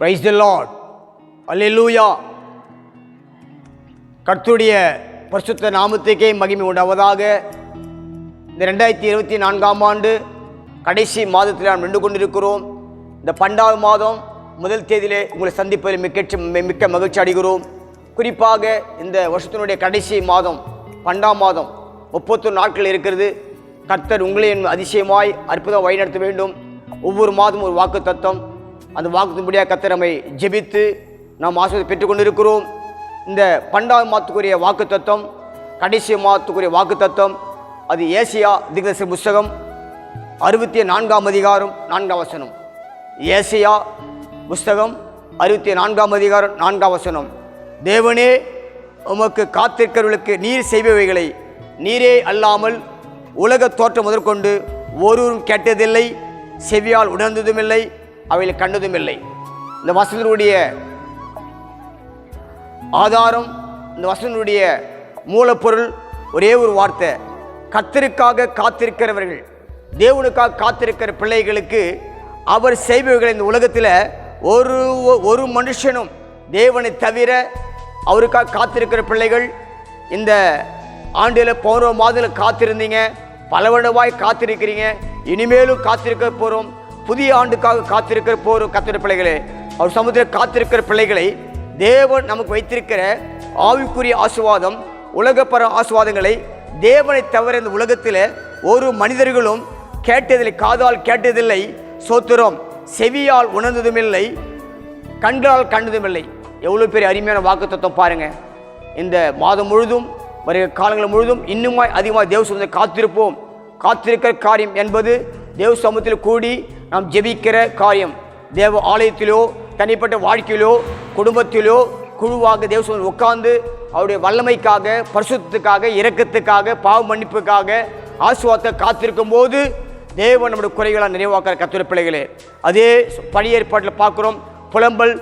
Praise the Lord அல்லூயா கர்த்தருடைய பரிசுத்த நாமத்துக்கே மகிமை உண்டாவதாக. இந்த ரெண்டாயிரத்தி இருபத்தி நான்காம் ஆண்டு கடைசி மாதத்தில் நாம் நின்று கொண்டிருக்கிறோம். இந்த பண்டாவது மாதம் முதல் தேதியிலே உங்களை சந்திப்பதில் மிக்க மிக்க மகிழ்ச்சி அடைகிறோம். குறிப்பாக இந்த வருஷத்தினுடைய கடைசி மாதம் பண்டாம் மாதம் முப்பத்தொரு நாட்கள் இருக்கிறது. கர்த்தர் உங்களையும் அதிசயமாய் அற்புதம் வழிநடத்த வேண்டும். ஒவ்வொரு மாதமும் ஒரு வாக்கு தத்தம் அந்த வாக்குத்தின்படியாக கத்திரமை நம்மை ஜெபித்து நாம் ஆசிரியர் பெற்றுக்கொண்டிருக்கிறோம். இந்த பண்டாவது மாதத்துக்குரிய வாக்கு தத்துவம் கடைசி மாதத்துக்குரிய வாக்கு தத்துவம் அது ஏசியா திகதச புஸ்தகம் அறுபத்தி நான்காம் அதிகாரம் நான்காம் வசனம். ஏசியா புஸ்தகம் அறுபத்தி நான்காம் அதிகாரம் நான்காம் வசனம். தேவனே உமக்கு காத்திருக்கிறவர்களுக்கு நீர் செய்பவைகளை நீரே அல்லாமல் உலக தோற்றம் முதற்கொண்டு ஒருவரும் கேட்டதில்லை செவியால் உணர்ந்ததுமில்லை அவைகளை கண்டதுமில்லை. இந்த வசனத்தினுடைய ஆதாரம் இந்த வசனுடைய மூலப்பொருள் ஒரே ஒரு வார்த்தை. கத்தருக்காக காத்திருக்கிறவர்கள் தேவனுக்காக காத்திருக்கிற பிள்ளைகளுக்கு அவர் செய்பவர்கள் இந்த உலகத்தில் ஒரு ஒரு மனுஷனும் தேவனை தவிர அவருக்காக காத்திருக்கிற பிள்ளைகள் இந்த ஆண்டில் போகிற மாதத்தில் காத்திருந்தீங்க பல வருடமாய் காத்திருக்கிறீங்க இனிமேலும் காத்திருக்க போகிறோம் புதிய ஆண்டுக்காக காத்திருக்கிற போர் கத்திர பிள்ளைகளே அவர் சமுதிர காத்திருக்கிற பிள்ளைகளை தேவன் நமக்கு வைத்திருக்கிற ஆவிக்குரிய ஆசுவாதம் உலகப்பர ஆசுவாதங்களை தேவனை தவிர இந்த உலகத்தில் ஒரு மனிதர்களும் கேட்டதில்லை காதால் கேட்டதில்லை சோத்திரம் செவியால் உணர்ந்ததுமில்லை கண்களால் கண்டதுமில்லை. எவ்வளோ பெரிய அருமையான வாக்குத்தத்தை பாருங்கள் இந்த மாதம் முழுதும் வருகிற காலங்கள் முழுதும் இன்னுமாய் அதிகமாக தேவ சமூகத்தை காத்திருப்போம். காத்திருக்கிற காரியம் என்பது தேவ சமூகத்தில் கூடி நாம் ஜெபிக்கிற காரியம். தேவ ஆலயத்திலோ தனிப்பட்ட வாழ்க்கையிலோ குடும்பத்திலோ குழுவாக தேவ உட்கார்ந்து அவருடைய வல்லமைக்காக பரிசுத்தத்துக்காக இரக்கத்துக்காக பாவ மன்னிப்புக்காக ஆசுவாத்தை காத்திருக்கும் போது தேவன் நம்முடைய குறைகளை நிறைவாக்கிற கத்துரை பிள்ளைகளே. அதே பழைய ஏற்பாட்டில் பார்க்குறோம். புலம்பல்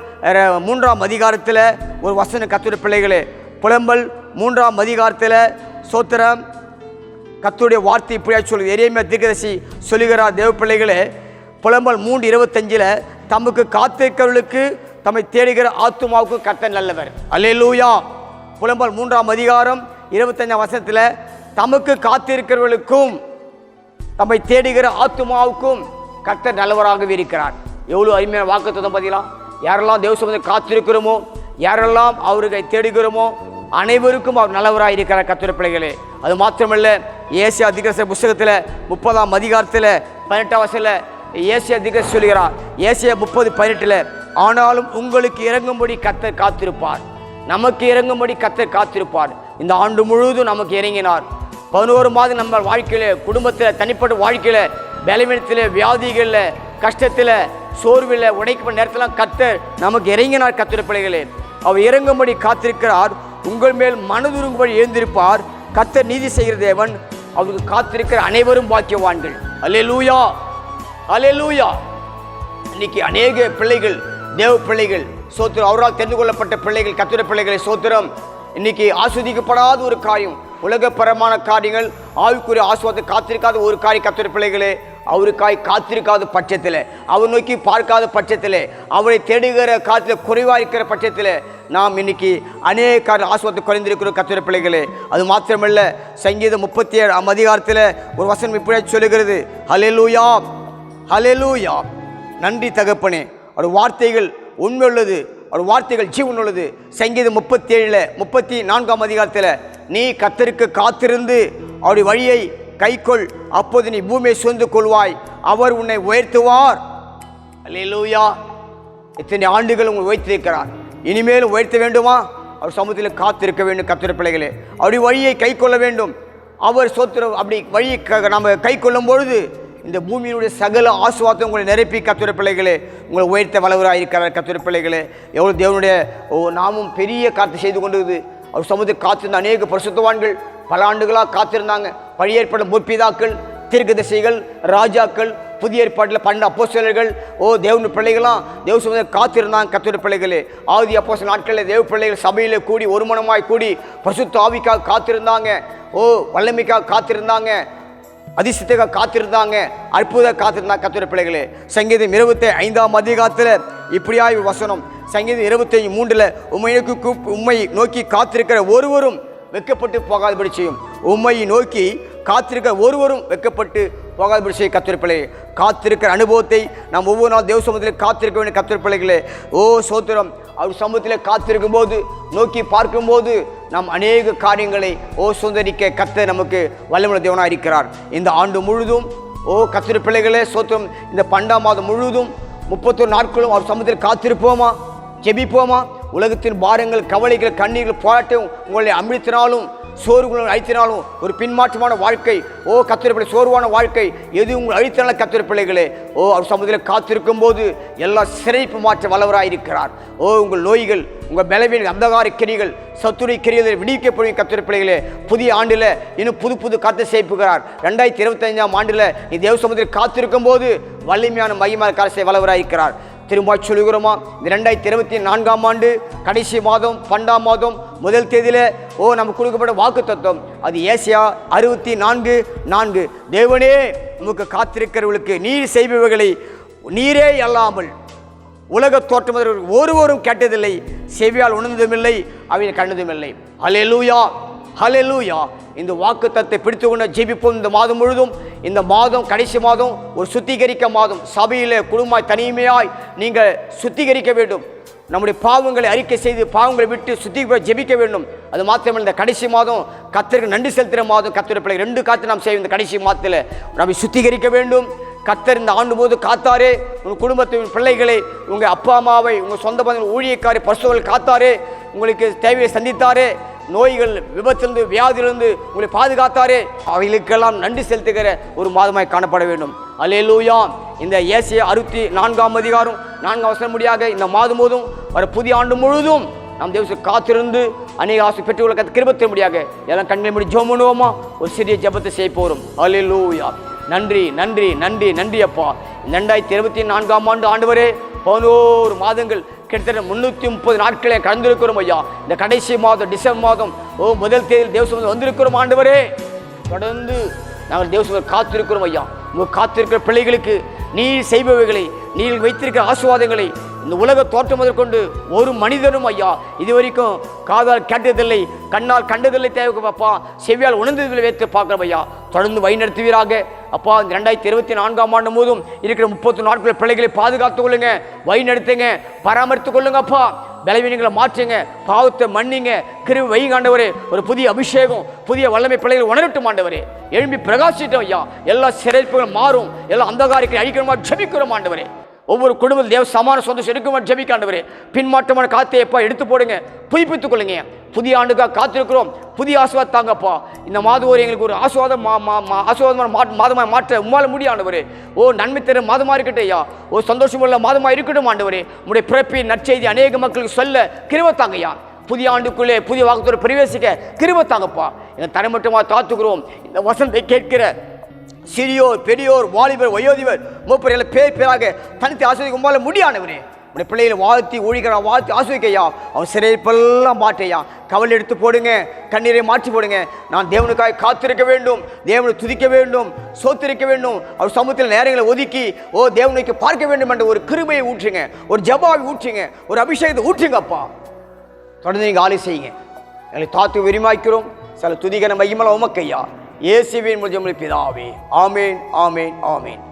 மூன்றாம் அதிகாரத்தில் ஒரு வசன கத்துரை பிள்ளைகளே. புலம்பல் மூன்றாம் அதிகாரத்தில் சோத்திரம் கத்துடைய வார்த்தை இப்படியா சொல்லு. எரியமே தீர்க்கதசி சொல்லுகிறார் தேவ பிள்ளைகளே புலம்பல் மூன்று இருபத்தஞ்சில் தமக்கு காத்திருக்கிறவர்களுக்கு தம்மை தேடுகிற ஆத்துமாவுக்கு கத்தன் நல்லவர். அல்லேலூயா. புலம்பல் மூன்றாம் அதிகாரம் இருபத்தஞ்சாம் வருஷத்தில் தமக்கு காத்திருக்கிறவர்களுக்கும் தம்மை தேடுகிற ஆத்துமாவுக்கும் கர்த்தர் நல்லவராகவே இருக்கிறார். எவ்வளோ அருமையான வாக்குத்தம் பார்த்தீங்களா யாரெல்லாம் தேவ சம்பந்தம் காத்திருக்கிறோமோ யாரெல்லாம் அவருக்கு தேடுகிறோமோ அனைவருக்கும் அவர் நல்லவராக இருக்கிறார் கத்திர பிள்ளைகளே. அது மாத்திரமல்ல ஏசியா அதிகார புஸ்தகத்தில் முப்பதாம் அதிகாரத்தில் பதினெட்டாம் வசதியில் ஏசியா அதிகார சொல்கிறார் ஏசிய முப்பது பதினெட்டில் ஆனாலும் உங்களுக்கு இறங்கும்படி கத்தர் காத்திருப்பார். நமக்கு இறங்கும்படி கத்தர் காத்திருப்பார். இந்த ஆண்டு முழுவதும் நமக்கு இறங்கினார். பதினோரு மாதம் நம்ம வாழ்க்கையில் குடும்பத்தில் தனிப்பட்ட வாழ்க்கையில் பலவீனத்தில் வியாதிகளில் கஷ்டத்தில் சோர்வில் உடைக்கப்பட்ட நேரத்தில் கத்தர் நமக்கு இறங்கினார் கத்திர பிள்ளைகளே. அவர் இறங்கும்படி காத்திருக்கிறார். உங்கள் மேல் மனதுருங்கும்படி எழுந்திருப்பார். கத்தர் நீதி செய்கிற தேவன் அவருக்கு காத்திருக்கிற அனைவரும் பாக்கியவான்கள். அல்லேலூயா அல்லேலூயா. இன்னைக்கு அநேக பிள்ளைகள் தேவ பிள்ளைகள் சோத்திரம் அவரால் தெரிந்து கொள்ளப்பட்ட பிள்ளைகள் கத்திர பிள்ளைகளை சோத்திரம். இன்னைக்கு ஆஸ்வதிக்கப்படாத ஒரு காயம் உலகப்பரமான காரியங்கள். ஆவிக்குரிய ஆசுவாதத்தை காத்திருக்காத ஒரு காரியம் கத்திர பிள்ளைகளே அவருக்காய் காத்திருக்காத பட்சத்தில் அவர் நோக்கி பார்க்காத பட்சத்தில் அவரை தேடுகிற காலத்தில் குறைவாக இருக்கிற பட்சத்தில் நாம் இன்னைக்கு அநேக காரியம் ஆசுவத்தை குறைந்திருக்கிற கத்திர பிள்ளைகளே. அது மாத்திரமல்ல சங்கீதம் முப்பத்தி ஏழாம் அதிகாரத்தில் ஒரு வசனம் இப்படியே சொல்லுகிறது. ஹலெலூயா ஹலெலூயா நன்றி தகப்பனே ஒரு வார்த்தைகள் உண்மை அவர் வார்த்தைகள் ஜீவன் உள்ளது சங்கீதம் முப்பத்தி ஏழில் முப்பத்தி நான்காம் அதிகாரத்தில் நீ கத்தருக்கு காத்திருந்து அவருடைய வழியை கைக்கொள். அப்போது நீ பூமியை சுந்து கொள்வாய். அவர் உன்னை உயர்த்துவார். அல்லூயா இத்தனை ஆண்டுகள் உங்களை உயர்த்திருக்கிறார் இனிமேலும் உயர்த்த வேண்டுமா? அவர் சமூகத்தில் காத்திருக்க வேண்டும் கத்திர பிள்ளைகளே. அவருடைய வழியை கை கொள்ள வேண்டும். அவர் சொத்துற அப்படி வழியை க- நம்ம கை கொள்ளும் பொழுது இந்த பூமியினுடைய சகல ஆசுவாதம் உங்களை நிரப்பி கத்துரை பிள்ளைகளே. உங்களை உயர்த்த வளவராக இருக்கிறார் கத்துரை பிள்ளைகளே. எவ்வளோ தேவனுடைய ஓ நாமும் பெரிய காத்து செய்து கொண்டிருக்குது. அவர் சமூகத்தை காத்திருந்த அநேக பரிசுத்தவான்கள் பல ஆண்டுகளாக காத்திருந்தாங்க. பழைய ஏற்பாடு முற்பிதாக்கள் தீர்க்கதரிசிகள் ராஜாக்கள் புதிய ஏற்பாட்டில் பன்னெண்டு அப்போஸ்தலர்கள் ஓ தேவனு பிள்ளைகளாம் தேவ சமூகத்தை காத்திருந்தாங்க கத்துரை பிள்ளைகளே. ஆதி அப்போஸ் நாட்களில் தேவ பிள்ளைகள் சபையில் கூடி ஒருமனமாய் கூடி பரிசுத்த ஆவிக்காக காத்திருந்தாங்க. ஓ வல்லமைக்காக காத்திருந்தாங்க. அதிசயத்தை காத்திருந்தாங்க. அற்புத காத்திருந்தாங்க கத்துரை பிள்ளைகளே. சங்கீதம் இருபத்தி ஐந்தாம் அதிகாரத்தில் இப்படியாய் வசனம். சங்கீதம் இருபத்தி மூன்றில் உண்மை நோக்கி கூப் உண்மை நோக்கி காத்திருக்கிற ஒருவரும் வெட்கப்பட்டு போகாதபடி செய்யும். உண்மையை நோக்கி காத்திருக்கிற ஒருவரும் வெட்கப்பட்டு போகாதபடி செய்ய கத்திருப்பிள்ளை காத்திருக்கிற அனுபவத்தை நாம் ஒவ்வொரு நாள் தேவ சமூகத்தில் காத்திருக்க வேண்டிய கத்திருப்பிள்ளைகளே ஓ சோத்திரம் அவர் சமூகத்தில் காத்திருக்கும் போது நோக்கி பார்க்கும்போது நாம் அநேக காரியங்களை ஓ சுந்தரிக்க கத்த நமக்கு வல்லமுள்ள தேவனாக இருக்கிறார் இந்த ஆண்டு முழுதும் ஓ கத்திர பிள்ளைகளே சோத்திரம் இந்த பண்டாம் மாதம் முழுவதும் முப்பத்தொரு நாட்களும் அவர் சமூகத்தில் காத்திருப்போமா? ஜெபிப்போமா? உலகத்தின் பாரங்கள் கவலைகள் கண்ணீர்கள் போராட்டம் உங்களை அமிழ்த்தினாலும் சோர்வுகளை அழித்தினாலும் ஒரு பின்மாற்றமான வாழ்க்கை. ஓ கத்திரப்பிள்ளை சோர்வான வாழ்க்கை. எது உங்கள் அழித்தனால கத்திர பிள்ளைகளே? ஓ அவர் சமூகத்தில் காத்திருக்கும் போது எல்லா சிறைப்பு மாற்ற வல்லவராக இருக்கிறார். ஓ உங்கள் நோய்கள் உங்கள் பலவீன அந்தகார கிரிகள் சத்துரை கிரியதில் விடுவிக்கப்படும் கத்திர பிள்ளைகளே புதிய ஆண்டில் இன்னும் புது புது கத்தை சேர்ப்புகிறார் ரெண்டாயிரத்தி இருபத்தஞ்சாம் ஆண்டில் நீ தேவ சமூகத்தில் காத்திருக்கும் போது வலிமையான மகிமான கரசை வல்லவராக இருக்கிறார். திரும்ப சொல்லுகிறோமா இந்த ரெண்டாயிரத்தி இருபத்தி நான்காம் ஆண்டு கடைசி மாதம் பன்னெண்டாம் மாதம் முதல் தேதியில் ஓ நமக்கு கொடுக்கப்பட்ட வாக்கு தத்துவம். அது ஏசியா அறுபத்தி நான்கு நான்கு. தேவனே உமக்கு காத்திருக்கிறவர்களுக்கு நீர் செய்பவர்களை நீரே அல்லாமல் உலக தோற்றமதற்கு ஒருவரும் கேட்டதில்லை. செவியால் உணர்ந்ததுமில்லை அவை கண்டதுமில்லை. அலையலூயா ஹலெலூயா இந்த வாக்கு தத்தை பிடித்து கொண்டு ஜெபிப்போம். இந்த மாதம் முழுதும் இந்த மாதம் கடைசி மாதம் ஒரு சுத்திகரிக்க மாதம். சபையில் குடும்பமாய் தனிமையாய் நீங்கள் சுத்திகரிக்க வேண்டும். நம்முடைய பாவங்களை அறிக்கை செய்து பாவங்களை விட்டு சுத்தி ஜெபிக்க வேண்டும். அது மாத்திரமல்ல இந்த கடைசி மாதம் கத்தருக்கு நன்றி செலுத்துகிற மாதம். கத்திர பிள்ளை ரெண்டு காத்து நாம் செய்யும் இந்த கடைசி மாதத்தில் நம்மை சுத்திகரிக்க வேண்டும். கத்தர் இந்த ஆண்டு போது காத்தாரே உங்கள் குடும்பத்தின் பிள்ளைகளை உங்கள் அப்பா அம்மாவை உங்கள் சொந்த பந்தங்கள் ஊழியக்காரி பசுவர்கள் காத்தாரே உங்களுக்கு தேவையை சந்தித்தாரே. நோய்கள் விபத்திலிருந்து வியாதியிலிருந்து உங்களை பாதுகாத்தாரே. அவைகளுக்கெல்லாம் நன்றி செலுத்துகிற ஒரு மாதமாய் காணப்பட வேண்டும். அல்லேலூயா. இந்த ஏசிய அறுபத்தி நான்காம் அதிகாரம் நான்காம் வசனம் முடியாக இந்த மாதம் போதும் வர புதிய ஆண்டு முழுவதும் நம் தேவசம் காத்திருந்து அநேக ஆசை பெற்றுள்ள கத்து கிருபத்தின் முடியாக எல்லாம் கண்களை முடி ஜோம் பண்ணுவோமா? ஒரு சிறிய ஜபத்தை செய்ய போகிறோம் அலிலூயா நன்றி நன்றி நன்றி நன்றி அப்பா. ரெண்டாயிரத்தி இருபத்தி நான்காம் ஆண்டு ஆண்டு வரே பதினோரு மாதங்கள் கிட்டத்தட்ட முந்நூற்றி முப்பது நாட்களே கடந்திருக்கிறோம் ஐயா. இந்த கடைசி மாதம் டிசம்பர் மாதம் ஓ முதல் தேதியில் தேவசம் வந்திருக்கிறோம் ஆண்டவரே. தொடர்ந்து நாங்கள் தேவசம் காத்திருக்கிறோம் ஐயா. உங்கள் காத்திருக்கிற பிள்ளைகளுக்கு நீர் செய்பவைகளை நீர் வைத்திருக்கிற ஆசுவாதங்களை இந்த உலக தோற்றம் முதற்கொண்டு ஒரு மனிதனும் ஐயா இதுவரைக்கும் காதால் கேட்டதில்லை கண்ணால் கண்டதில்லை தேவை அப்பா செவியால் உணர்ந்ததில்லை வைத்து பார்க்குறோம் ஐயா. தொடர்ந்து வழிநடத்துவீராக அப்பா இந்த ரெண்டாயிரத்தி இருபத்தி நான்காம் ஆண்டு முழுவதும் இருக்கிற முப்பத்தி நாட்கள் பிள்ளைகளை பாதுகாத்துக் கொள்ளுங்க. வழிநடத்துங்க பராமரித்துக் கொள்ளுங்க அப்பா. பலவீனங்களை மாற்றுங்க. பாவத்தை மன்னிங்க. கிருவி வை காண்டவரே ஒரு புதிய அபிஷேகம் புதிய வல்லமை பிள்ளைகள் உணரட்டும் ஆண்டவரே. எழும்பி பிரகாசிட்டோம் ஐயா. எல்லா சிறைப்புகளும் மாறும். எல்லா அந்தகாரிகளை அழிக்கணுமா ஜபிக்கிறோம் ஆண்டவரே. ஒவ்வொரு குடும்பத்தில் தேவ சமான சந்தோஷம் இருக்குமா ஜெபிக்க பின்மாற்றமான காத்தை எப்பா எடுத்து போடுங்க. புதுப்பித்துக் கொள்ளுங்க. புதிய ஆண்டுக்காக காத்திருக்கிறோம். புதிய ஆசுவாத் தாங்கப்பா. இந்த மாதம் ஒரு எங்களுக்கு ஒரு ஆசுவாதம் மா மா மா ஆசுவாதமான மா மாதமாக மாற்ற உம்மால் முடியும் ஓ நன்மை தர மாதமாக இருக்கட்டும் ஐயா. ஓ சந்தோஷமுள்ள மாதமாக இருக்கட்டும் ஆண்டவரே உடைய பிறப்பின் நற்செய்தி அநேக மக்களுக்கு சொல்ல கிருவத்தாங்கய்யா புதிய ஆண்டுக்குள்ளே புதிய வாக்குத்தோடு பிரவேசிக்க கிருவத்தாங்கப்பா இந்த தரமட்டமாக தாத்துக்கிறோம் இந்த வசந்தை கேட்கிற சிறியோர் பெரியோர் வாலிபர் வயோதிபர் மூப்பர் எல்லாம் பேர் பேராக தனித்து ஆசிரியர் உங்களால் முடியானவரே. உடைய பிள்ளைகளை வாழ்த்தி ஒழிக்கிறான் வாழ்த்தி ஆஸ்வதிக்கையா? அவன் சிறைப்பெல்லாம் மாட்டையா? கவலை எடுத்து போடுங்க கண்ணீரை மாற்றி போடுங்க. நான் தேவனுக்காக காத்திருக்க வேண்டும் தேவனை துதிக்க வேண்டும் சோத்திருக்க வேண்டும். அவர் சமூகத்தில் நேரங்களை ஒதுக்கி ஓ தேவனுக்கு பார்க்க வேண்டும் என்ற ஒரு கிருமையை ஊற்றுங்க. ஒரு ஜபாவை ஊற்றுங்க. ஒரு அபிஷேகத்தை ஊற்றுங்க அப்பா தொடர்ந்து நீங்கள் ஆலை செய்யுங்க எங்களை தாத்து விரிமாய்க்கிறோம் சில துதிகன மையமல உமக்கையா? இயேசுவின் முஜமுறை பிதாவே. ஆமேன் ஆமேன் ஆமேன்.